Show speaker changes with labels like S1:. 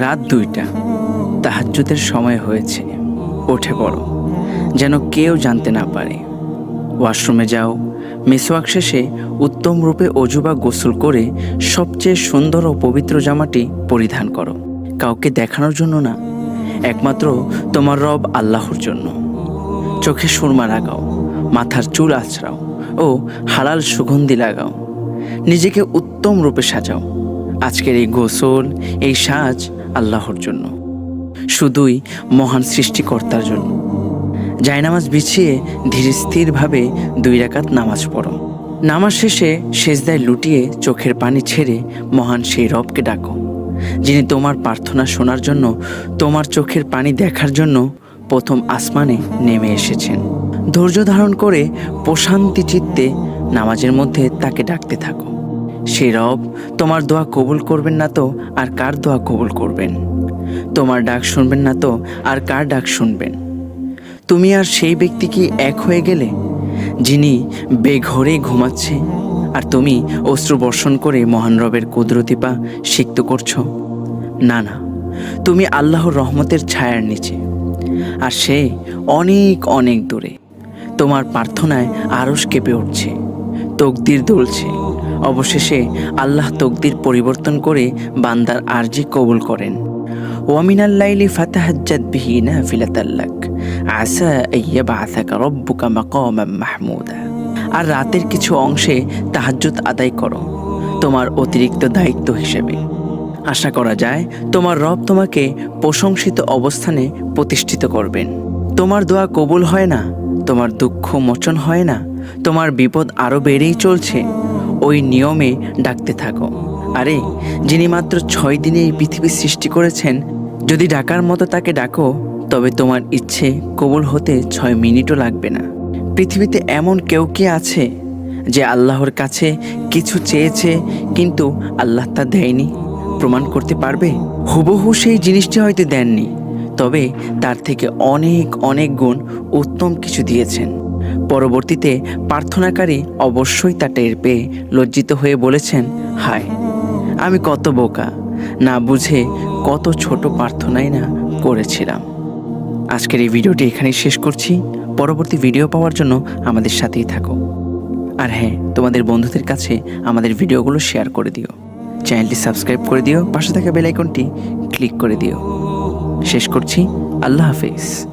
S1: রাত দুইটা। তাহাজ্জুদের সময় হয়েছে। ওঠে পড়ো, যেন কেউ জানতে না পারে। ওয়াশরুমে যাও মেসোয়াক শেষে উত্তম রূপে অজু বা গোসল করে সবচেয়ে সুন্দর ও পবিত্র জামাটি পরিধান করো। কাউকে দেখানোর জন্য না, একমাত্র তোমার রব আল্লাহর জন্য। চোখে সুরমা লাগাও মাথার চুল আছড়াও ও হালাল সুগন্ধি লাগাও। নিজেকে উত্তম রূপে সাজাও। আজকের এই গোসল, এই সাজ আল্লাহর জন্য। শুধুই মহান সৃষ্টিকর্তার জন্য। জায়নামাজ বিছিয়ে ধীরে স্থিরভাবে দুই রাকাত নামাজ পড়ো। নামাজ শেষে সেজদায় লুটিয়ে চোখের পানি ছেড়ে মহান সেই রবকে ডাকো, যিনি তোমার প্রার্থনা শোনার জন্য, তোমার চোখের পানি দেখার জন্য প্রথম আসমানে নেমে এসেছেন। ধৈর্য ধারণ করে প্রশান্তি চিত্তে নামাজের মধ্যে তাকে ডাকতে থাকো। সেই রব, তোমার দোয়া কবুল করবেন না তো? আর কার দোয়া কবুল করবেন? তোমার ডাক শুনবেন না তো? আর কার ডাক শুনবেন? তুমি আর সেই ব্যক্তি কি এক হয়ে গেলে? যিনি বেঘরে ঘুমাচ্ছে, আর তুমি অশ্রু বর্ষণ করে মহান রবের কুদরতি পা সিক্ত করছ? না না। তুমি আল্লাহর রহমতের ছায়ার নিচে, আর সে অনেক অনেক দূরে। তোমার প্রার্থনায় আরস কেঁপে উঠছে। তকদির দুলছে। অবশেষে আল্লাহ তকদির পরিবর্তন করে বান্দার আরজি কবুল করেন। ওয়ামিনাল লাইলি ফাতাহাজ্জাদ বিহি নাফিলাতাল্লাক আসা আইয়াবাআসাকা রব্বুকা মাকামাম মাহমুদা। আর রাতের কিছু অংশে তাহাজ্জুদ আদায় করো, তোমার অতিরিক্ত দায়িত্ব হিসেবে। আশা করা যায়, তোমার রব তোমাকে প্রশংসিত অবস্থানে প্রতিষ্ঠিত করবেন। তোমার দোয়া কবুল হয় না, তোমার দুঃখ মোচন হয় না। তোমার বিপদ আরও বেড়েই চলছে। ওই নিয়মে ডাকতে থাকো। আরে, যিনি মাত্র ছয় দিনে এই পৃথিবী সৃষ্টি করেছেন, যদি ডাকার মতো তাকে ডাকো, তবে তোমার ইচ্ছে কবুল হতে ছয় মিনিটও লাগবে না। পৃথিবীতে এমন কেউ কি আছে, যে আল্লাহর কাছে কিছু চেয়েছে, কিন্তু আল্লাহ তা দেয়নি? প্রমাণ করতে পারবে? হুবহু সেই জিনিসটি হয়তো দেননি, তবে তার থেকে অনেক অনেক গুণ উত্তম কিছু দিয়েছেন। পরবর্তীতে প্রার্থনাকারী অবশ্যই তা টের পেয়ে লজ্জিত হয়ে বলেছেন, হায়, আমি কত বোকা। না বুঝে কত ছোট প্রার্থনাই না করেছিলাম। আজকের এই ভিডিওটি এখানেই শেষ করছি। পরবর্তী ভিডিও পাওয়ার জন্য আমাদের সাথেই থাকো। আর হ্যাঁ তোমাদের বন্ধুদের কাছে আমাদের ভিডিওগুলো শেয়ার করে দিও। চ্যানেলটি সাবস্ক্রাইব করে দিও। পাশে থাকা বেল আইকনটি ক্লিক করে দিও। শেষ করছি। আল্লাহ হাফিজ।